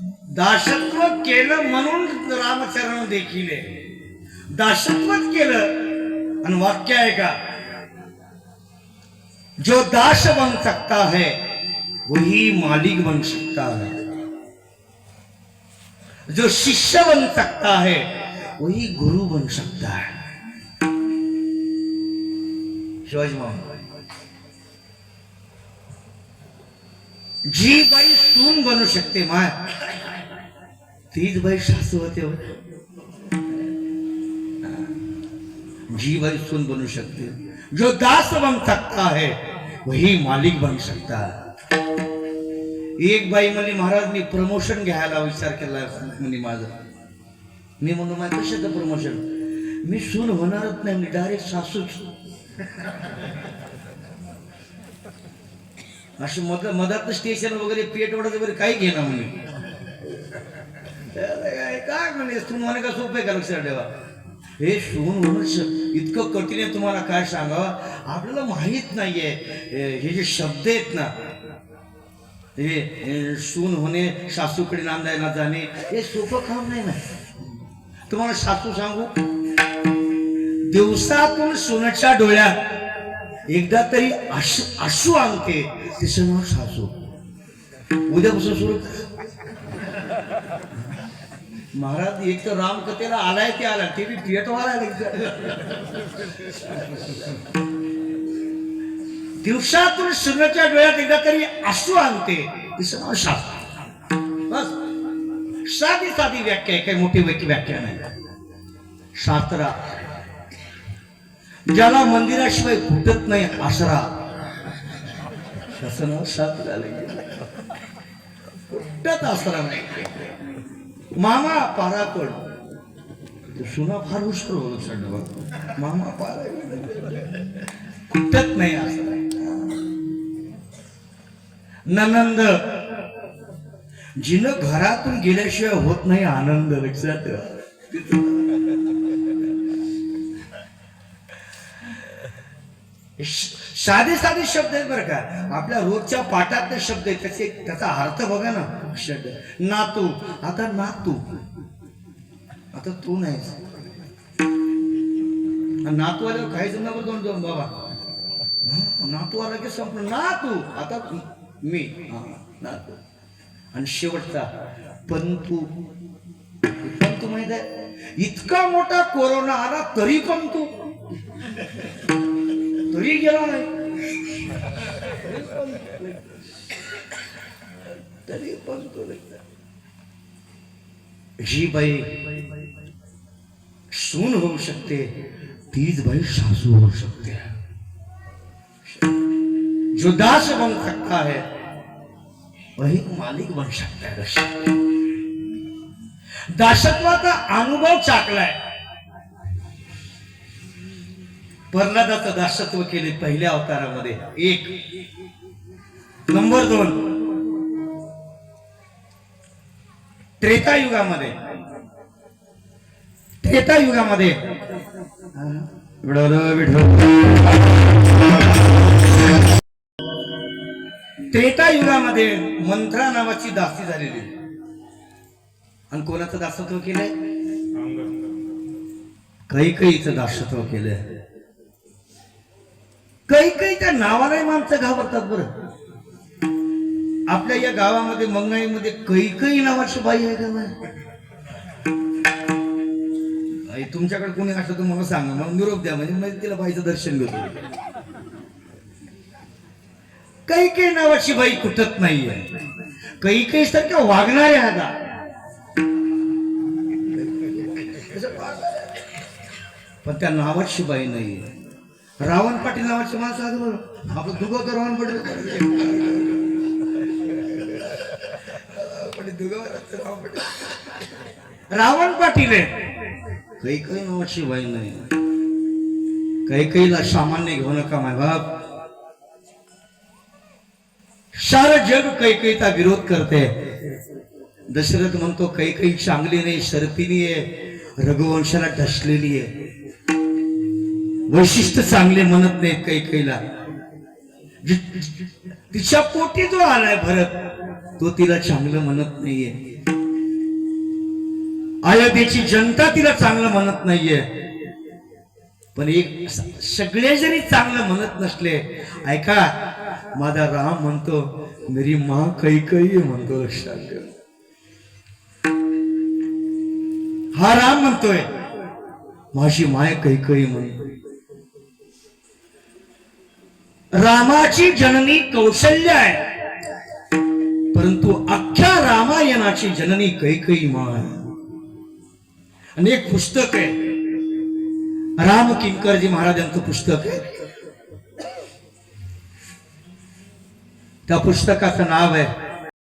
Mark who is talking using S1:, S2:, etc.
S1: दासत्व केलं म्हणून रामचरण देखील आहे. दासत्वच केलं. आणि वाक्य आहे का? जो दास बन सकता है वही मालिक बन सकता है. जो शिष्य बन सकता है वही गुरु बन सकता है. शिवाजी महाराज. जी बाई सून बनू शकते माय. तीच बाई सासू होते हो. जी बाई सून बनू सकते जो दास बन सकता है वही मालिक बन सकता है. एक बाई म्हणली महाराज मी प्रमोशन घ्यायला विचार केला म्हणे माझा. मी म्हणून माझं कशाचं प्रमोशन मी सून होणारच नाही मी डायरेक्ट सासूच. असे मध मधात स्टेशन वगैरे पेट वडत वगैरे काही घेणार म्हणे. काय म्हणे? सून म्हणे का सोपे का लक्षात ठेवा? हे सून वर्ष इतकं कठीण आहे तुम्हाला काय सांगावं? आपल्याला माहीत नाहीये. हे जे शब्द आहेत ना हे सून होणे सासूकडे नांदायला जाणे हे सोपं काम नाही ना. तुम्हाला सासू सांगू? दिवसातून सुनच्या डोळ्यात एकदा तरी अश्रू अश्रू आणते तिचं नाव सासू उद्यापासून सुरू महाराज एक तर रामकथेला आलाय ते आला ते बी थिएटर दिवसातून सुनाच्या डोळ्यात एकदा तरी अश्रू आणते तिचं नाव बस. साधी साधी व्याख्या आहे काही मोठी व्यक्ती व्याख्या नाही. शास्त्रा ज्याला मंदिराशिवाय फुटत नाही आसरा शासन सात झाले. फुटत आसरा नाही मामा पाराकड सुना फार हुशार होत सड मामा पारा फुटत नाही आसरा ननंद. जिनं घरातून गेल्याशिवाय होत नाही आनंद लक्षात ठेवा श- साधे साधे शब्द आहेत बरं का. आपल्या रोजच्या पाठातले शब्द आहेत त्याचे त्याचा अर्थ बघा ना शब्द. नातू. आता नातू. आता तू नाही. नातू आल्यावर काही जण नको दोन दोन बाबा. नातू आला की संपलं. नातू. आता तू मी नातू. आणि शेवटचा. पंतू. पंतू माहीत आहे? इतका मोठा कोरोना आला तरी पण तू तरी गेला नाही तरी पण तो. जी बाई सून होऊ शकते तीच बाई सासू होऊ शकते जो दास बन सकता है, वही मालिक बन सकता है। दासत्वाचा अनुभव चाकलाय प्रल्हादाचं दासत्व केले पहिल्या अवतारामध्ये. एक. नंबर दोन. त्रेतायुगामध्ये. त्रेतायुगामध्ये. त्रेतायुगामध्ये मंत्रा नावाची दासी झालेली. आणि कोणाचं दासत्व केलंय? कैकईचं दासत्व केलंय. कैकई त्या नावालाही माणसं घाबरतात बरं. आपल्या या गावामध्ये मंगळीमध्ये काही काही नावाची बाई आहे का तुमच्याकडे कोणी असं तर मला सांगा. मला निरोप द्या. म्हणजे म्हणजे तिला बाईचं दर्शन घेतो. कैकई नावाची बाई कुठत नाहीये. कैकई सारख्या वागणाऱ्या आता पण त्या नावाची बाई नाहीये. रावण पाटील नावाची माणसं आलं बरं आपलं दुगं तर रावण पाटील. रावण पाटील. रावण पाटील आहे. काही काही नावाची बाई नाही. काही काहीला सामान्य घेऊ नका माय बाप. सारं जग कैकईचा विरोध करते. दशरथ म्हणतो कैकई चांगली नाही शर्पिनी आहे. रघुवंशाला ढसलेली आहे. वैशिष्ट्य चांगले म्हणत नाहीत कैकईला जि- तिच्या पोटी जो आलाय भरत तो तिला चांगलं म्हणत नाहीये. अयोध्येची जनता तिला चांगलं म्हणत नाहीये. पण एक सगळे जरी चांगलं म्हणत नसले ऐका माझा राम म्हणतो मेरी माँ कै म्हणतो लक्षात ठेव. हा राम म्हणतोय माझी माय कैकई म्हणतोय रामाची जननी कौशल्य आहे. परंतु अख्ख्या रामायणाची जननी कैकई माय आणि एक पुस्तक आहे. राम किंकरजी महाराजांचं पुस्तक आहे. त्या पुस्तकाचं नाव आहे